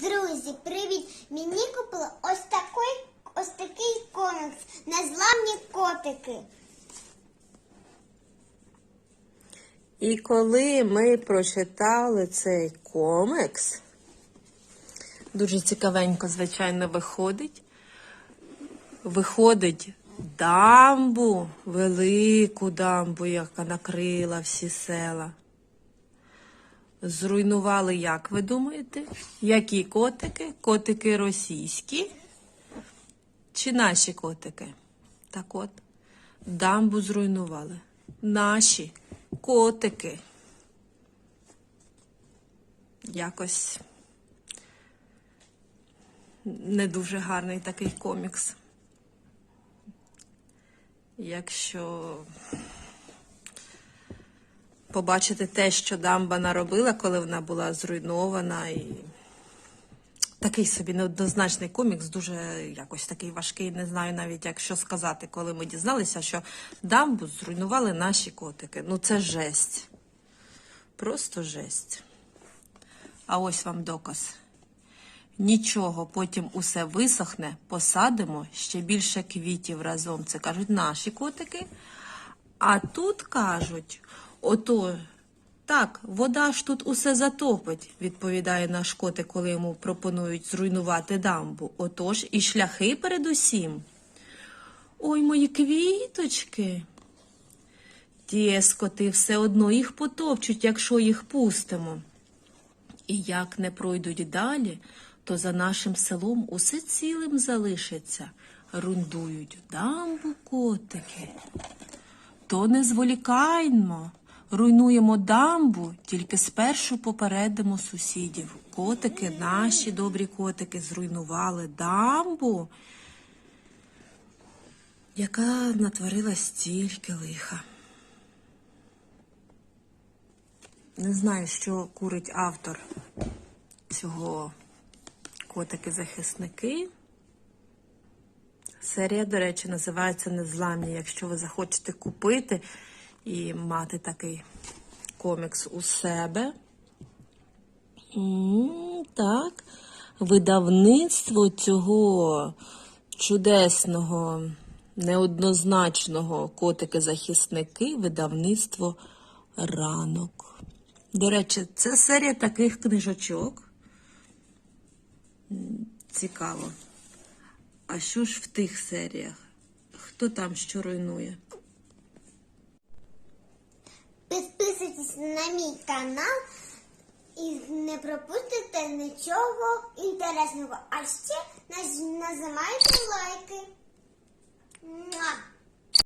Друзі, привіт! Мені купили ось такий, ось такий комікс Незламні котики. І коли ми прочитали цей комікс, дуже цікавенько, звичайно, виходить. Виходить дамбу, велику дамбу, яка накрила всі села. Зруйнували, як ви думаєте? Які котики? Котики російські чи наші котики? Так от, дамбу зруйнували. Наші котики. Якось не дуже гарний такий комікс. Якщо побачити те, що дамба наробила, коли вона була зруйнована, і такий собі неоднозначний комікс, дуже якось такий важкий. Не знаю навіть, як що сказати, коли ми дізналися, що дамбу зруйнували наші котики. Ну це жесть. Просто жесть. А ось вам доказ. Нічого, потім усе висохне, посадимо ще більше квітів разом. Це кажуть наші котики. А тут кажуть, ото так, вода ж тут усе затопить, відповідає наш котик, коли йому пропонують зруйнувати дамбу. Отож і шляхи передусім. Ой, мої квіточки. Ті скоти все одно їх потопчуть, якщо їх пустимо. І як не пройдуть далі, то за нашим селом усе цілим залишиться. Рундують дамбу котики. То не зволікаймо, руйнуємо дамбу, тільки спершу попередимо сусідів. Котики, наші добрі котики, зруйнували дамбу, яка натворила стільки лиха. Не знаю, що курить автор цього котики-захисники. Серія, до речі, називається Незламні. Якщо ви захочете купити і мати такий комікс у себе. Так, видавництво цього чудесного, неоднозначного котики-захисники, видавництво ранок. До речі, це серія таких книжочок. Цікаво. А що ж в тих серіях? Хто там що руйнує? Підписуйтесь на мій канал і не пропустите нічого інтересного. А ще наж- нажимайте лайки.